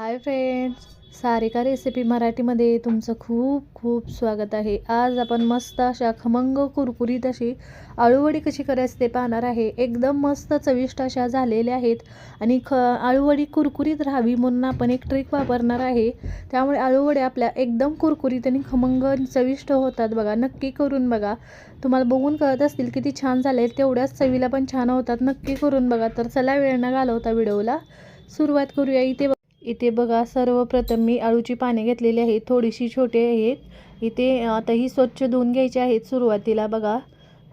Hi friends Sarika recipe मराठीमध्ये तुमचं खूप खूप स्वागत आहे. आज आपण मस्त अशा खमंग कुरकुरीत अशी आळूवडी कशी करायची ते पाहणार आहे. एकदम मस्त चविष्ट अशा झालेल्या आहेत आणि ख आळूवडी कुरकुरीत राहावी म्हणून आपण एक ट्रिक वापरणार आहे. त्यामुळे आळूवड्या आपल्या एकदम कुरकुरीत आणि खमंग चविष्ट होतात बघा. नक्की करून बघा. तुम्हाला बघून कळत असतील किती छान झाले तेवढ्याच चवीला पण छान होतात. नक्की करून बघा. तर चला वेळ न घालवता व्हिडिओला सुरुवात करूया. इथे इथे बघा सर्वप्रथम मी आळूची पाने घेतलेली आहेत थोडीशी छोटे आहेत. इथे आता ही स्वच्छ धुवून घ्यायची आहेत सुरुवातीला बघा.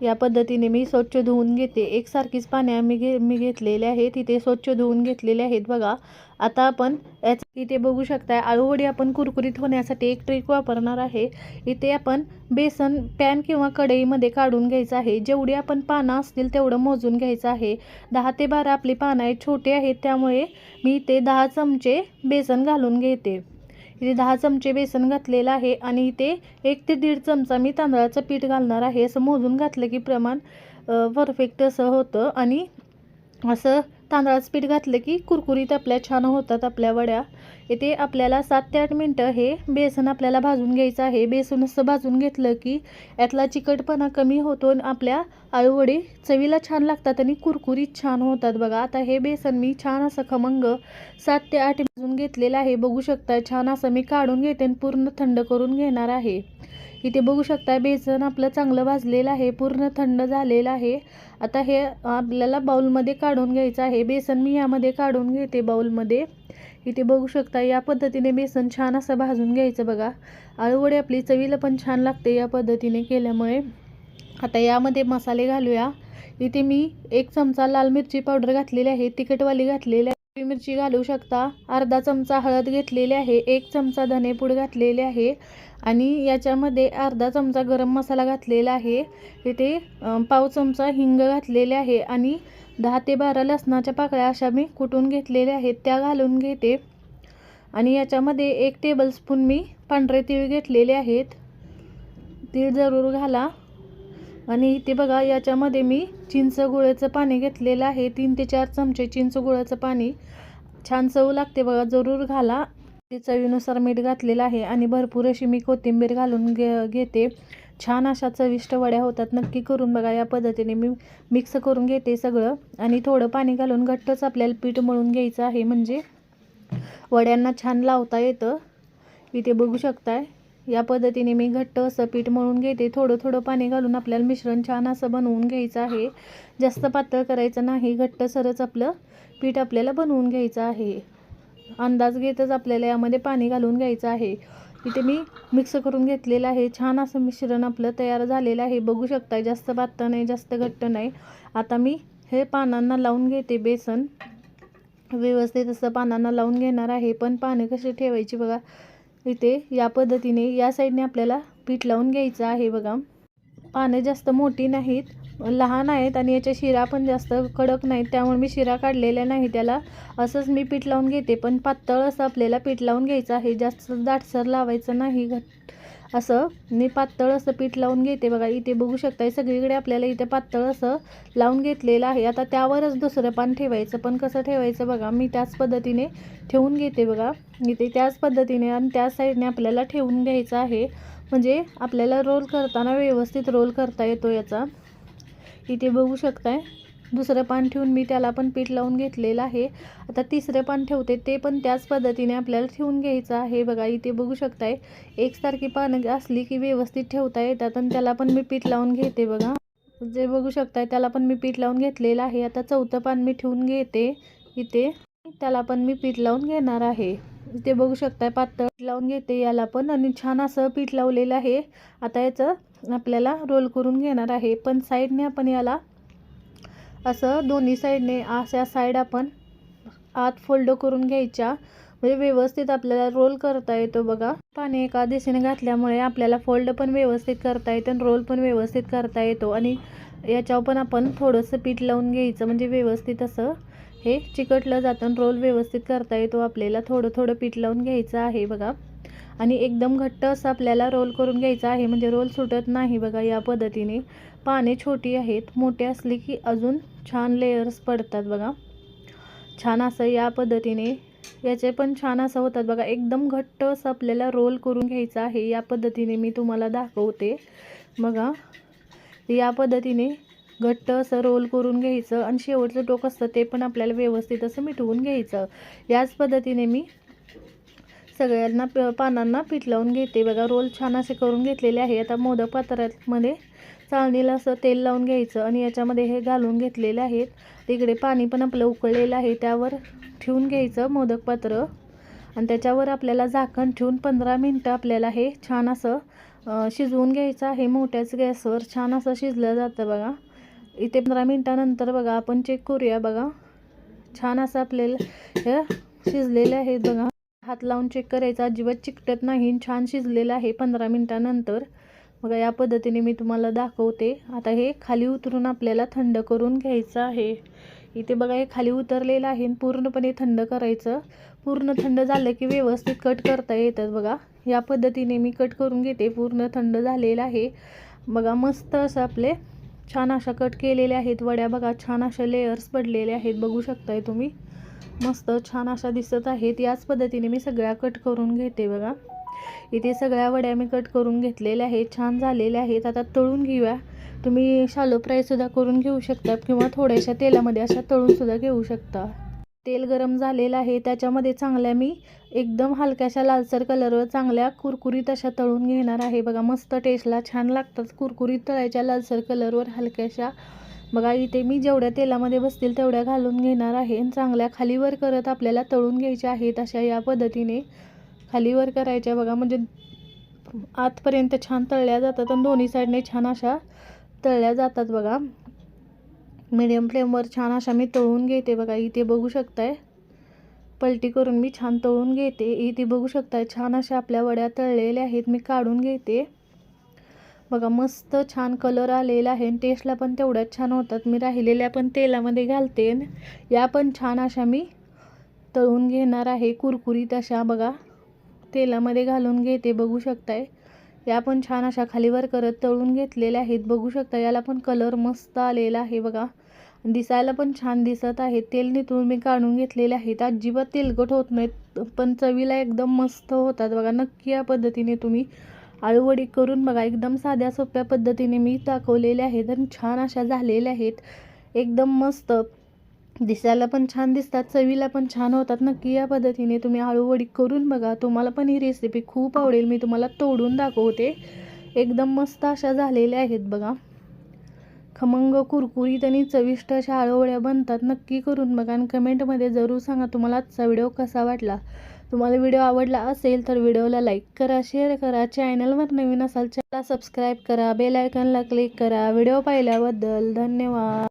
या पद्धतीने मी स्वच्छ धुवून घेते. एकसारखीच पाने मी घे मी घेतलेले आहेत. इथे स्वच्छ धुवून घेतलेले आहेत. बघा आता आपण याच इथे बघू शकता आळूवडी आपण कुरकुरीत होण्यासाठी एक ट्रिक वापरणार आहे. इथे आपण बेसन पॅन किंवा कढईमध्ये काढून घ्यायचं आहे. जेवढी आपण पानं असतील तेवढं मोजून घ्यायचं आहे. दहा ते बारा आपली पानं आहेत छोटे आहेत. त्यामुळे मी इथे दहा चमचे बेसन घालून घेते. इथे दहा चमचे बेसन घातलेलं आहे आणि इथे एक ते दीड चमचा मी तांदळाचं पीठ घालणार आहे. असं मोजून घातलं की प्रमाण परफेक्ट असं होतं. आणि असं तांदळाचं पीठ घातलं की कुरकुरीत आपल्या छान होतात आपल्या वड्या. इथे आपल्याला सात ते आठ मिनटं हे बेसन आपल्याला भाजून घ्यायचं आहे. बेसन असं भाजून घेतलं की यातला चिकटपणा कमी होतो आणि आपल्या आळूवडी चवीला छान लागतात आणि कुरकुरीत छान होतात. बघा आता हे बेसन मी छान असं खमंग सात ते आठ भाजून घेतलेलं आहे. बघू शकता छान असं मी काढून घेते आणि पूर्ण थंड करून घेणार आहे. इथे बघू शकता बेसन आपलं चांगलं भाजलेलं आहे पूर्ण थंड झालेलं आहे. आता हे आपल्याला बाऊलमध्ये काढून घ्यायचं आहे. बेसन मी यामध्ये काढून घेते बाऊलमध्ये इथे बघू शकता या पद्धतीने बेसन छान असं भाजून घ्यायचं बघा. आळूवडी आपली चवीला पण छान लागते या पद्धतीने केल्यामुळे. आता यामध्ये मसाले घालूया. इथे मी एक चमचा लाल मिरची पावडर घातलेली आहे तिखटवाली घातलेली आहे. हिरवी मिरची घालू शकता. अर्धा चमचा हळद घेतलेली आहे एक चमचा धनेपूड घातलेले आहे आणि याच्यामध्ये अर्धा चमचा गरम मसाला घातलेला आहे. इथे पाव चमचा हिंग घातलेले आहे आणि दहा ते बारा लसणाच्या पाकळ्या अशा मी कुटून घेतलेल्या आहेत. त्या घालून घेते. आणि याच्यामध्ये एक टेबलस्पून मी पांढरे तीळ घेतलेले आहेत. तीळ जरूर घाला. आणि इथे बघा याच्यामध्ये मी चिंच गुळाचं पाणी घेतलेलं आहे. तीन ते चार चमचे चिंच गुळाचं पाणी. छान चव लागते बघा जरूर घाला. ते चवीनुसार मीठ घातलेलं आहे आणि भरपूर अशी मी कोथिंबीर घालून घे घेते. छान अशा चविष्ट वड्या होतात. नक्की करून बघा या पद्धतीने मी मिक्स करून घेते सगळं. आणि थोडं पाणी घालून घट्टच आपल्याला पीठ मळून घ्यायचं आहे. म्हणजे वड्यांना छान लावता येतं. इथे बघू शकताय. या पद्धतीने मी घट्ट असं पीठ मळून घेते. थोडं थोडं पाणी घालून आपल्याला मिश्रण छान असं बनवून घ्यायचं आहे. जास्त पातळ करायचं नाही. घट्ट सरच आपलं पीठ आपल्याला बनवून घ्यायचं आहे. अंदाज घेतच आपल्याला यामध्ये पाणी घालून घ्यायचं आहे. इथे मी मिक्स करून घेतलेलं आहे. छान असं मिश्रण आपलं तयार झालेलं आहे. बघू शकता जास्त पातळ नाही जास्त घट्ट नाही. आता मी हे पानांना लावून घेते बेसन. व्यवस्थित असं पानांना लावून घेणार आहे. पण पानं कशी ठेवायची बघा. इथे या पद्धतीने या साईडने आपल्याला पीठ लावून घ्यायचं आहे बघा. पानं जास्त मोठी नाहीत लहान आहेत आणि याच्या शिरा पण जास्त कडक नाहीत. त्यामुळे मी शिरा काढलेल्या नाही त्याला असंच मी पीठ लावून घेते. पण पातळ असं आपल्याला पीठ लावून घ्यायचं आहे. जास्त दाटसर लावायचं नाही घट असं मी पातळ असं पीठ लावून घेते बघा इथे बघू शकता सगळीकडे आपल्याला इथे पातळ असं लावून घेतलेलं आहे. आता त्यावरच दुसरं पान ठेवायचं पण कसं ठेवायचं बघा मी त्याच पद्धतीने ठेवून घेते बघा. इथे त्याच पद्धतीने आणि त्या साईडने आपल्याला ठेवून घ्यायचं आहे. म्हणजे आपल्याला रोल करताना व्यवस्थित रोल करता येतो याचा. इथे बघू शकताय दुसरं पान ठेवून मी त्याला पण पीठ लावून घेतलेलं आहे. आता तिसरं पान ठेवते ते पण त्याच पद्धतीने आपल्याला ठेवून घ्यायचं आहे. बघा इथे बघू शकताय एकसारखी पानं असली की व्यवस्थित ठेवता येतात आणि त्याला पण मी पीठ लावून घेते बघा. जे बघू शकताय त्याला पण मी पीठ लावून घेतलेलं आहे. आता चौथं पान मी ठेवून घेते इथे. त्याला पण मी पीठ लावून घेणार आहे. इथे बघू शकताय पातळ लावून घेते याला पण आणि छान असं पीठ लावलेलं आहे. आता याचं आपल्याला रोल करून घेणार आहे. पण साईडने आपण याला असं दोन्ही साईडने अशा साईड आपण आत फोल्ड करून घ्यायच्या. म्हणजे व्यवस्थित आपल्याला रोल करता येतो बघा. पाणी एका दिशेने घातल्यामुळे आपल्याला फोल्ड पण व्यवस्थित करता येतं आणि रोल पण व्यवस्थित करता येतो. आणि याच्यावर पण आपण थोडंसं पीठ लावून घ्यायचं. म्हणजे व्यवस्थित असं हे चिकटलं जातं आणि रोल व्यवस्थित करता येतो. आपल्याला थोडं थोडं पीठ लावून घ्यायचं आहे बघा. आणि एकदम घट्ट असं आपल्याला रोल करून घ्यायचं आहे. म्हणजे रोल सुटत नाही बघा या पद्धतीने. पाने छोटी आहेत मोठे असले की अजून छान लेयर्स पडतात बघा. छान असं या पद्धतीने याचे पण छान असं होतात बघा. एकदम घट्ट असं आपल्याला रोल करून घ्यायचं आहे. या पद्धतीने मी तुम्हाला दाखवते. बघा या पद्धतीने घट्ट असं रोल करून घ्यायचं आणि शेवटचं टोक असतं ते पण आपल्याला व्यवस्थित असं मिटवून घ्यायचं. याच पद्धतीने मी सगळ्यांना प पानांना पीठ लावून घेते. बघा रोल छान असे करून घेतलेले आहे. आता मोदक पात्रामध्ये चाळणीला असं तेल लावून घ्यायचं आणि याच्यामध्ये हे घालून घेतलेले आहेत. तिकडे पाणी पण आपलं उकळलेलं आहे. त्यावर ठेवून घ्यायचं मोदक पात्र. आणि त्याच्यावर आपल्याला झाकण ठेवून पंधरा मिनटं आपल्याला हे छान असं शिजवून घ्यायचं आहे. मोठ्याच गॅसवर छान असं शिजलं जातं बघा. इथे पंधरा मिनटानंतर बघा आपण चेक करूया बघा. छान असं आपल्याला हे शिजलेले आहेत बघा. हात लावून चेक करायचं. अजिबात चिकटत नाही छान शिजलेलं आहे पंधरा मिनटानंतर. बघा या पद्धतीने मी तुम्हाला दाखवते. आता हे खाली उतरून आपल्याला थंड करून घ्यायचं आहे. इथे बघा हे खाली उतरलेलं आहे आणि पूर्णपणे थंड करायचं. पूर्ण थंड झालं की व्यवस्थित कट करता येतात बघा. या पद्धतीने मी कट करून घेते. पूर्ण थंड झालेलं आहे. बघा मस्त असं आपले छान अशा कट केलेल्या आहेत. वड्या बघा छान अशा लेयर्स पडलेले आहेत. बघू शकताय तुम्ही. मस्त छान अशा दिसत आहेत. याच पद्धतीने मी सगळ्या कट करून घेते बघा. इथे सगळ्या वड्या मी कट करून घेतलेल्या आहेत छान झालेल्या आहेत. आता तळून घेऊया. तुम्ही शालो फ्रायसुद्धा करून घेऊ शकता किंवा थोड्याशा तेलामध्ये अशा तळूनसुद्धा घेऊ शकता. तेल गरम झालेलं आहे त्याच्यामध्ये चांगल्या मी एकदम हलक्याशा लालसर कलरवर चांगल्या कुरकुरीत अशा तळून घेणार आहे. बघा मस्त टेस्टला छान लागतात कुरकुरीत तळायच्या लालसर कलरवर हलक्याशा. बघा इथे मी जेवढ्या तेलामध्ये बसतील तेवढ्या घालून घेणार आहे. आणि चांगल्या खालीवर करत आपल्याला तळून घ्यायच्या आहेत अशा या पद्धतीने. खालीवर करायच्या बघा. म्हणजे आतपर्यंत छान तळल्या जातात आणि दोन्ही साईडने छान अशा तळल्या जातात बघा. मीडियम फ्लेमवर छान अशा मी तळून घेते बघा. इथे बघू शकताय. पलटी करून मी छान तळून घेते. इथे बघू शकताय छान अशा आपल्या वड्या तळलेल्या आहेत. मी काढून घेते. बघा मस्त छान कलर आलेला आहे टेस्टला पण तेवढ्याच छान होतात. मी राहिलेल्या पण तेलामध्ये घालते या पण छान अशा मी तळून घेणार आहे. कुरकुरीत अशा बघा. तेलामध्ये घालून घेते बघू शकताय. या पण छान अशा खालीवर करत तळून घेतलेल्या आहेत बघू शकता. याला पण कलर मस्त आलेला आहे बघा. दिसायला पण छान दिसत आहे. तेल निथळून मी काढून घेतलेले आहेत. अजिबात तेलकट होत नाहीत पण चवीला एकदम मस्त होतात बघा. नक्की या पद्धतीने तुम्ही आळूवडी करून बघा. एकदम साध्या सोप्या पद्धतीने मी दाखवलेल्या आहेत आणि छान अशा झालेल्या आहेत. एकदम मस्त. दिसायला पण छान दिसतात चवीला पण छान होतात नक्की या पद्धतीने तुम्ही आळूवडी करून बघा. तुम्हाला पण ही रेसिपी खूप आवडेल. मी तुम्हाला तोडून दाखवते. एकदम मस्त अशा झालेल्या आहेत बघा. खमंग कुरकुरीत आणि चविष्ट अशा आळूवड्या बनतात. नक्की करून बघा आणि कमेंटमध्ये जरूर सांगा तुम्हाला आजचा व्हिडिओ कसा वाटला. तुम्हाला व्हिडिओ आवडला असेल तर व्हिडिओला लाईक करा शेअर करा. चॅनलवर नवीन असाल चॅनलला सबस्क्राईब करा. बेल आयकॉनला क्लिक करा. व्हिडिओ पाहिल्याबद्दल धन्यवाद.